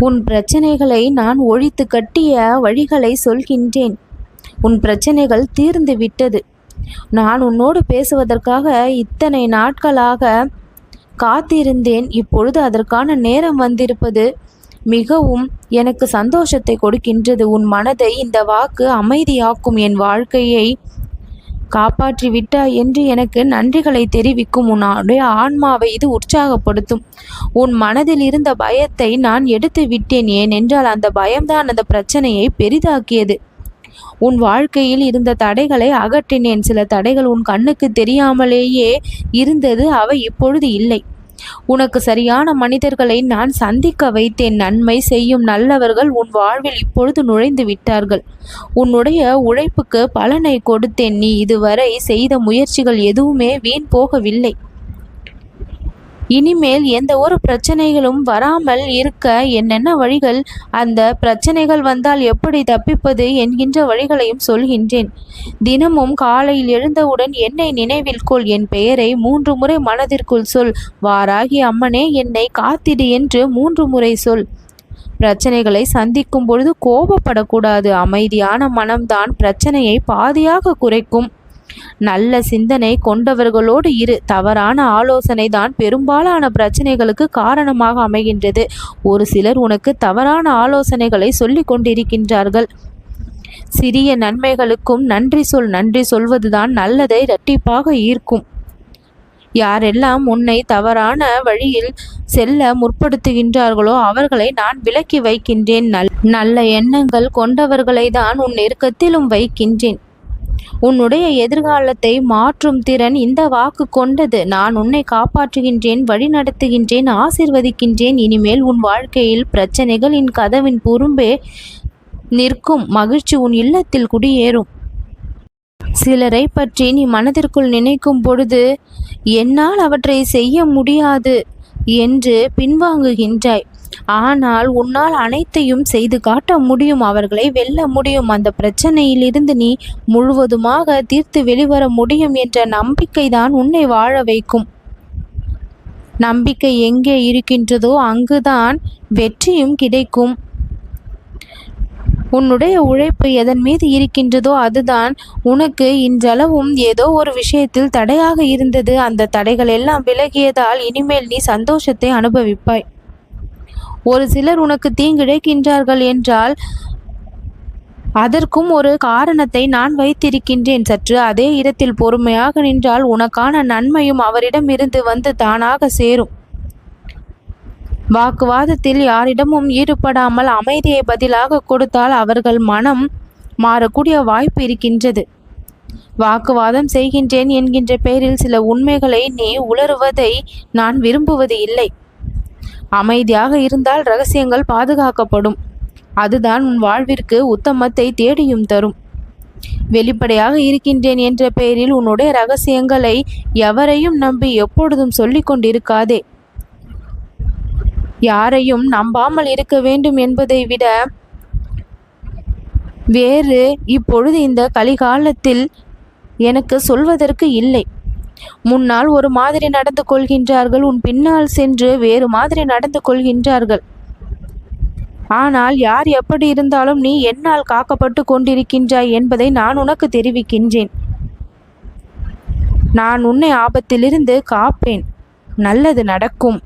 உன் பிரச்சனைகளை நான் ஒழித்து கட்டிய வழிகளை சொல்கின்றேன். உன் பிரச்சனைகள் தீர்ந்து விட்டது. நான் உன்னோடு பேசுவதற்காக இத்தனை நாட்களாக காத்திருந்தேன். இப்பொழுது அதற்கான நேரம் வந்திருப்பது மிகவும் எனக்கு சந்தோஷத்தை கொடுக்கின்றது. உன் மனதை இந்த வாக்கு அமைதியாக்கும் என் வாழ்க்கையை காப்பாற்றி விட்டாய் என்று எனக்கு நன்றிகளை தெரிவிக்கும் உன்னுடைய ஆன்மாவை இது உற்சாகப்படுத்தும். உன் மனதில் இருந்த பயத்தை நான் எடுத்து விட்டேன். ஏனென்றால் அந்த பயம்தான் அந்த பிரச்சனையை பெரிதாக்கியது. உன் வாழ்க்கையில் இருந்த தடைகளை அகற்றினேன். சில தடைகள் உன் கண்ணுக்கு தெரியாமலேயே இருந்தது. அவை இப்பொழுது இல்லை. உனக்கு சரியான மனிதர்களை நான் சந்திக்க வைத்தேன். நன்மை செய்யும் நல்லவர்கள் உன் வாழ்வில் இப்பொழுது நுழைந்து விட்டார்கள். உன்னுடைய உழைப்புக்கு பலனை கொடுத்தேன். நீ இதுவரை செய்த முயற்சிகள் எதுவுமே வீண் போகவில்லை. இனிமேல் எந்த ஒரு பிரச்சனைகளும் வராமல் இருக்க என்னென்ன வழிகள்? அந்த பிரச்சனைகள் வந்தால் எப்படி தப்பிப்பது என்கின்ற வழிகளையும் சொல்கின்றேன். தினமும் காலையில் எழுந்தவுடன் என்னை நினைவில் கொள் என் பெயரை மூன்று முறை மனதிற்குள் சொல். வாராகி அம்மனே என்னை காத்திடு என்று மூன்று முறை சொல். பிரச்சனைகளை சந்திக்கும் பொழுது கோபப்படக்கூடாது. அமைதியான மனம்தான் பிரச்சனையை பாதியாக குறைக்கும். நல்ல சிந்தனை கொண்டவர்களோடு இரு. தவறான ஆலோசனை தான் பெரும்பாலான பிரச்சனைகளுக்கு காரணமாக அமைகின்றது. ஒரு சிலர் உனக்கு தவறான ஆலோசனைகளை சொல்லி கொண்டிருக்கின்றார்கள். சிறிய நன்மைகளுக்கும் நன்றி சொல் நன்றி சொல்வதுதான் நல்லதை இரட்டிப்பாக ஈர்க்கும். யாரெல்லாம் உன்னை தவறான வழியில் செல்ல முற்படுத்துகின்றார்களோ அவர்களை நான் விலக்கி வைக்கின்றேன். நல் நல்ல எண்ணங்கள் கொண்டவர்களை தான் உன் நெருக்கத்திலும் வைக்கின்றேன். உன்னுடைய எதிர்காலத்தை மாற்றும் திறன் இந்த வாக்கு கொண்டது. நான் உன்னை காப்பாற்றுகின்றேன் வழிநடத்துகின்றேன் ஆசிர்வதிக்கின்றேன். இனிமேல் உன் வாழ்க்கையில் பிரச்சனைகள் என் கதவின் பொறும்பே நிற்கும். மகிழ்ச்சி உன் இல்லத்தில் குடியேறும். சிலரை பற்றி நீ மனதிற்குள் நினைக்கும் பொழுது என்னால் அவற்றை செய்ய முடியாது என்று பின்வாங்குகின்றாய். ஆனால் உன்னால் அனைத்தையும் செய்து காட்ட முடியும் அவர்களை வெல்ல முடியும். அந்த பிரச்சனையிலிருந்து நீ முழுவதுமாக தீர்த்து வெளிவர முடியும் என்ற நம்பிக்கைதான் உன்னை வாழ வைக்கும். நம்பிக்கை எங்கே இருக்கின்றதோ அங்குதான் வெற்றியும் கிடைக்கும். உன்னுடைய உழைப்பு எதன் மீது இருக்கின்றதோ அதுதான். உனக்கு இன்றளவும் ஏதோ ஒரு விஷயத்தில் தடையாக இருந்தது. அந்த தடைகள் எல்லாம் விலகியதால் இனிமேல் நீ சந்தோஷத்தை அனுபவிப்பாய். ஒரு சிலர் உனக்கு தீங்கிழைக்கின்றார்கள் என்றால் அதற்கும் ஒரு காரணத்தை நான் வைத்திருக்கின்றேன். சற்று அதே இடத்தில் பொறுமையாக நின்றால் உனக்கான நன்மையும் அவரிடம் இருந்து வந்து தானாக சேரும். வாக்குவாதத்தில் யாரிடமும் ஈடுபடாமல் அமைதியை பதிலாக கொடுத்தால் அவர்கள் மனம் மாறக்கூடிய வாய்ப்பு இருக்கின்றது. வாக்குவாதம் செய்கின்றேன் என்கின்ற பெயரில் சில உண்மைகளை நீ உளறுவதை நான் விரும்புவது இல்லை. அமைதியாக இருந்தால் ரகசியங்கள் பாதுகாக்கப்படும். அதுதான் உன் வாழ்விற்கு உத்தமத்தை தேடியும் தரும். வெளிப்படையாக இருக்கின்றேன் என்ற பெயரில் உன்னுடைய ரகசியங்களை எவரையும் நம்பி எப்பொழுதும் சொல்லிக் கொண்டிருக்காதே. யாரையும் நம்பாமல் இருக்க வேண்டும் என்பதை விட வேறு இப்பொழுது இந்த கலிகாலத்தில் எனக்கு சொல்வதற்கு இல்லை. முன்னால் ஒரு மாதிரி நடந்து கொள்கின்றார்கள் உன் பின்னால் சென்று வேறு மாதிரி நடந்து கொள்கின்றார்கள். ஆனால் யார் எப்படி இருந்தாலும் நீ என்னால் காக்கப்பட்டு கொண்டிருக்கின்றாய் என்பதை நான் உனக்கு தெரிவிக்கின்றேன். நான் உன்னை ஆபத்திலிருந்து காப்பேன். நல்லது நடக்கும்.